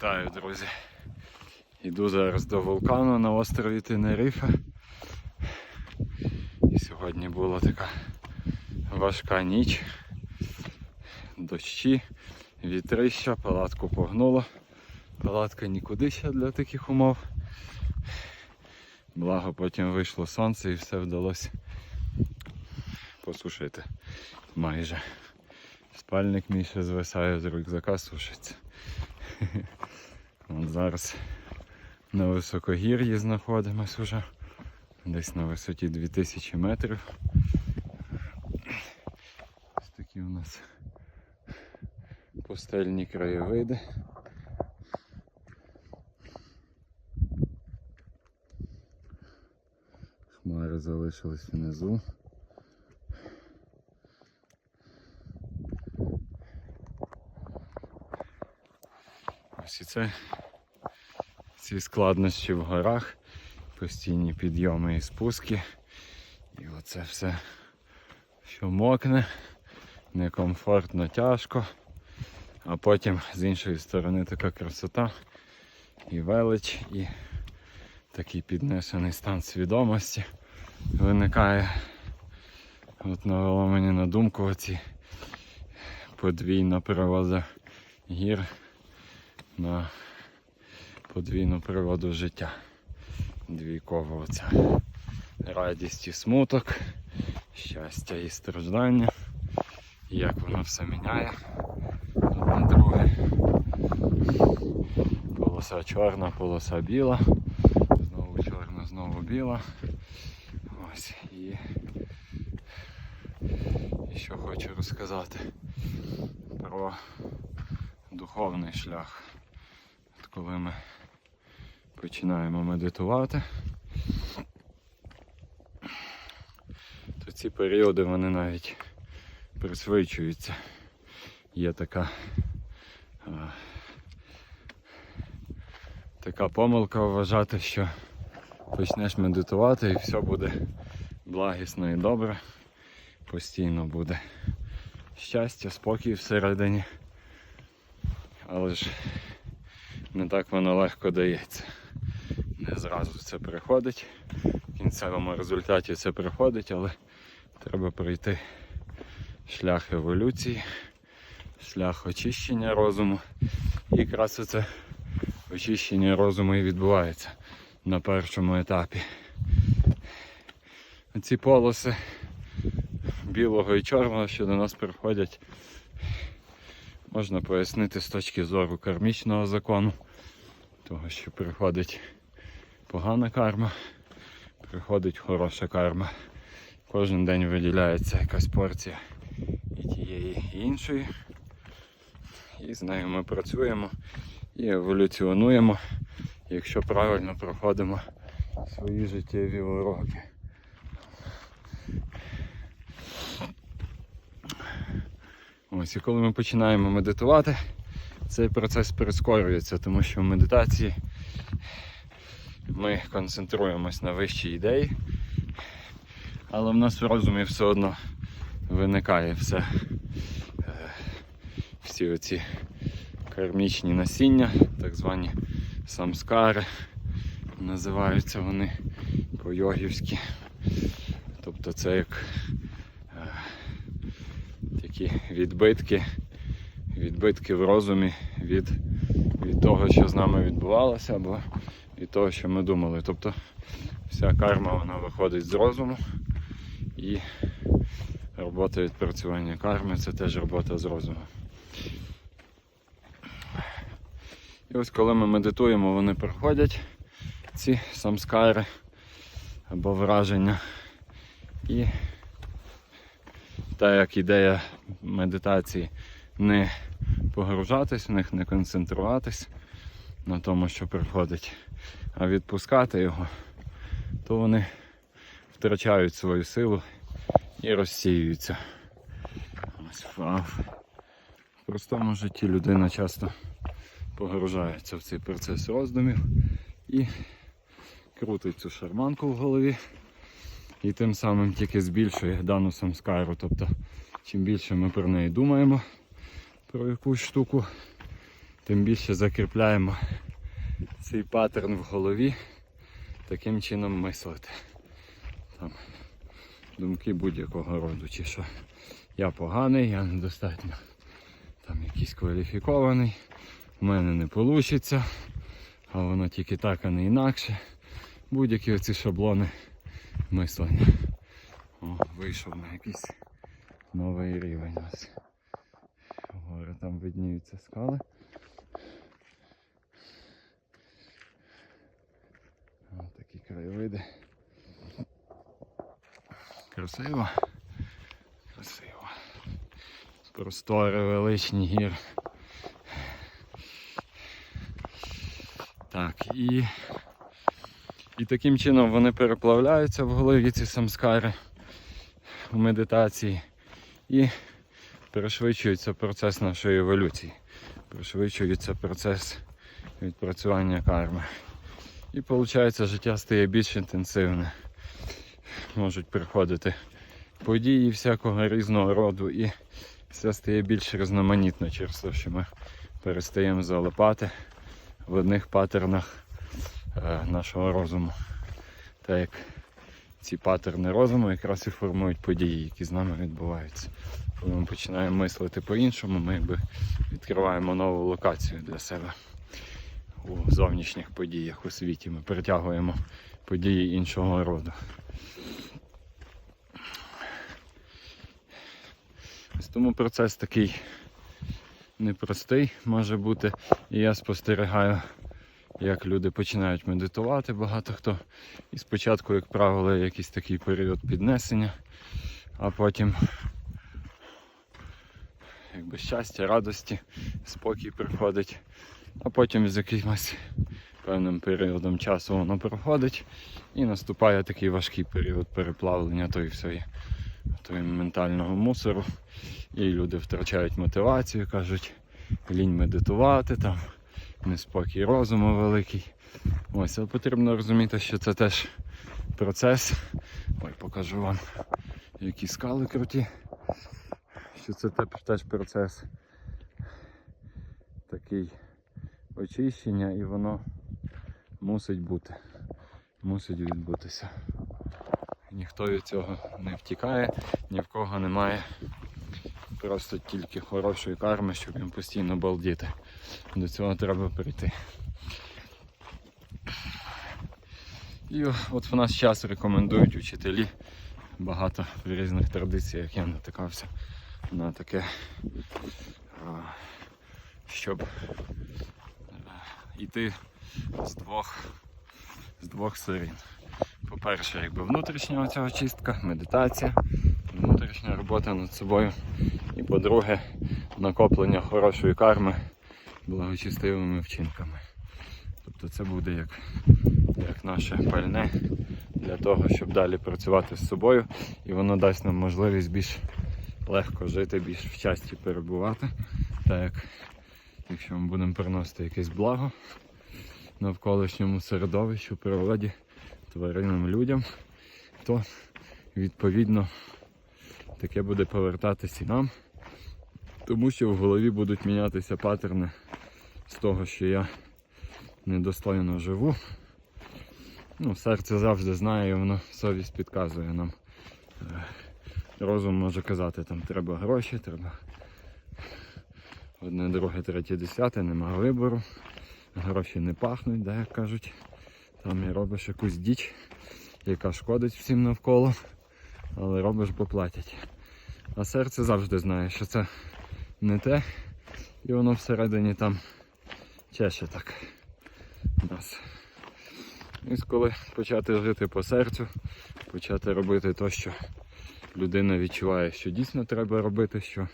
Вітаю, друзі. Іду зараз до вулкану на острові Тенерифе. І сьогодні була така важка ніч. Дощі, вітрища, палатку погнуло. Палатка нікуди ще для таких умов. Благо потім вийшло сонце і все вдалося посушити майже. Спальник мій ще звисає з рюкзака, сушиться. От зараз на високогір'ї знаходимось уже. Десь на висоті 2000 метрів. Ось такі у нас пустельні краєвиди. Хмари залишились внизу. Ось і це ці складнощі в горах, постійні підйоми і спуски. І оце все, що мокне, некомфортно, тяжко. А потім з іншої сторони така красота і велич, і такий піднесений стан свідомості виникає. От навело мені на думку оці подвійна природа гір на подвійну природу життя. Двійкова оця радість і смуток, щастя і страждання. І як воно все міняє одне друге. Полоса чорна, полоса біла, знову чорна, знову біла. Ось і, і що хочу розказати про духовний шлях. От коли ми починаємо медитувати, то ці періоди вони навіть присвичуються. Є така, а, така помилка вважати, що почнеш медитувати і все буде благісно і добре. Постійно буде щастя, спокій всередині. Але ж не так воно легко дається. Не зразу це приходить. В кінцевому результаті це приходить, але треба пройти шлях еволюції, шлях очищення розуму. І якраз це очищення розуму і відбувається на першому етапі. Ці полоси білого і чорного, що до нас приходять, можна пояснити з точки зору кармічного закону, того, що приходить погана карма, приходить хороша карма. Кожен день виділяється якась порція і тієї і іншої. І з нею ми працюємо і еволюціонуємо, якщо правильно проходимо свої життєві уроки. Ось і коли ми починаємо медитувати, цей процес прискорюється, тому що в медитації ми концентруємось на вищій ідеї, але в нас в розумі все одно виникає все, е, всі оці кармічні насіння, так звані самскари, називаються вони по-йогівськи. Тобто це як е, такі відбитки, відбитки в розумі від, від того, що з нами відбувалося, або від того, що ми думали. Тобто вся карма вона виходить з розуму і робота відпрацювання карми це теж робота з розуму. І ось коли ми медитуємо, вони приходять, ці самскари або враження. І та як ідея медитації не погружатись в них, не концентруватись на тому, що приходить, а відпускати його, то вони втрачають свою силу і розсіюються. Ось в в простому житті людина часто погружається в цей процес роздумів і крутить цю шарманку в голові і тим самим тільки збільшує дану самскару. Тобто, чим більше ми про неї думаємо, про якусь штуку, тим більше закріпляємо цей паттерн в голові, таким чином мислити. Там думки будь-якого роду, чи що я поганий, я недостатньо там якийсь кваліфікований, у мене не вийде, а воно тільки так, а не інакше. Будь-які оці шаблони мислення. О, вийшов на якийсь новий рівень. Ось. Гори там видніються скали. Ось такі краєвиди. Красиво. Красиво. Простори величні гір. Так, і, і таким чином вони переплавляються в голові ці самскари в медитації і пришвидшується процес нашої еволюції, пришвидшується процес відпрацювання карми. І виходить, життя стає більш інтенсивне. Можуть приходити події всякого різного роду і все стає більш різноманітно через те, що ми перестаємо залипати в одних паттернах е, нашого розуму. Так як ці паттерни розуму якраз і формують події, які з нами відбуваються. Коли ми починаємо мислити по-іншому, ми якби відкриваємо нову локацію для себе у зовнішніх подіях у світі. Ми притягуємо події іншого роду. Ось тому процес такий непростий може бути. І я спостерігаю, як люди починають медитувати, багато хто. І спочатку, як правило, якийсь такий період піднесення, а потім якби щастя, радості, спокій приходить, а потім з якимось певним періодом часу воно проходить і наступає такий важкий період переплавлення тої всієї того ментального мусору. І люди втрачають мотивацію, кажуть, лінь медитувати, там неспокій розуму великий. Ось, але потрібно розуміти, що це теж процес. Ой, покажу вам, які скали круті. Що це теж процес такий очищення і воно мусить бути. Мусить відбутися. Ніхто від цього не втікає, ні в кого немає просто тільки хорошої карми, щоб їм постійно балдіти. До цього треба прийти. І от в наш час рекомендують учителі багато в різних традиціях я натикався на таке, щоб йти з двох, з двох сторін. По-перше, якби внутрішня оця очистка, медитація, внутрішня робота над собою. І по-друге, накоплення хорошої карми благочестивими вчинками. Тобто це буде як, як наше пальне для того, щоб далі працювати з собою. І воно дасть нам можливість більш легко жити, більш в щасті перебувати. Так як якщо ми будемо приносити якесь благо навколишньому середовищу, природі, тваринам, людям, то відповідно таке буде повертатись і нам. Тому що в голові будуть мінятися паттерни з того, що я недостойно живу. Ну, серце завжди знає, і воно совість підказує нам. Е, Розум може казати, там треба гроші, треба одне, друге, третє, десяте, нема вибору. Гроші не пахнуть, да, як кажуть. Там і робиш якусь діч, яка шкодить всім навколо, але робиш, бо платять. А серце завжди знає, що це не те, і воно всередині там чеше так нас. І коли почати жити по серцю, почати робити те, що людина відчуває, що дійсно треба робити, що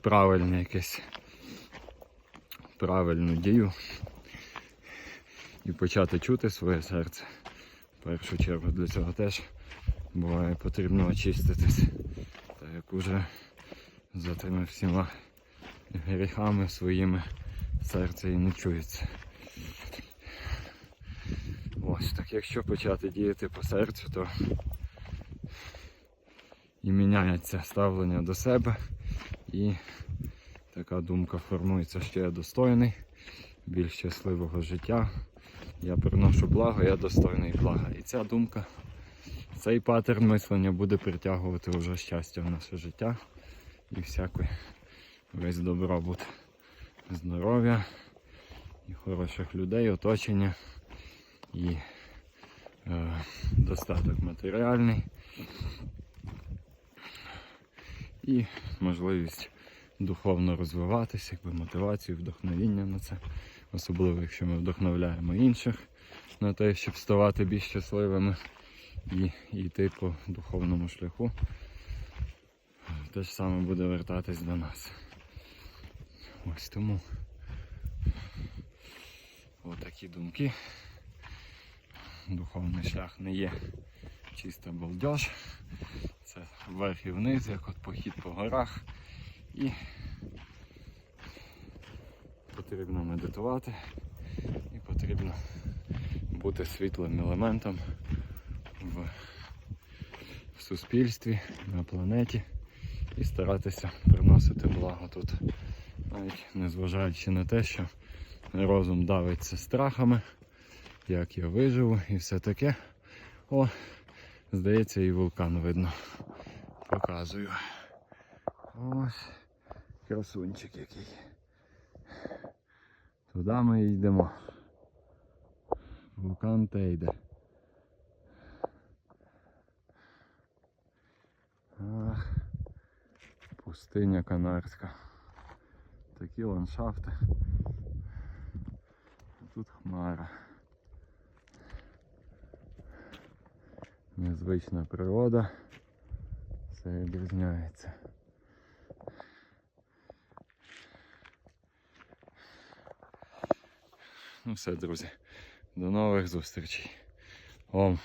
правильне якесь правильну дію. І почати чути своє серце. В першу чергу для цього теж буває потрібно очиститись. Так як уже за тими всіма гріхами своїми серце і не чується. Ось так якщо почати діяти по серцю, то і міняється ставлення до себе і така думка формується, що я достойний більш щасливого життя. Я приношу благо, я достойний блага. І ця думка, цей паттерн мислення буде притягувати вже щастя в наше життя і всякий весь добробут, здоров'я і хороших людей, оточення і е, достаток матеріальний і можливість духовно розвиватися, якби мотивацію, вдохновіння на це, особливо якщо ми вдохновляємо інших на те, щоб ставати більш щасливими і йти по духовному шляху. Те ж саме буде вертатись до нас. Ось тому отакі думки. Духовний шлях не є чисто балдеж. Це вверх і вниз, як от похід по горах. І потрібно медитувати і потрібно бути світлим елементом в, в суспільстві, на планеті і старатися приносити благо тут. Навіть незважаючи на те, що розум давиться страхами, як я виживу і все таке. О, здається, і вулкан видно. Показую. Ось красунчик який. Туди ми йдемо. Вулкан Тейде. Ах, пустиня Канарська. Такі ландшафти. Тут хмара. Незвична природа. Все відрізняється. Ну все, друзі. До нових зустрічей. Om.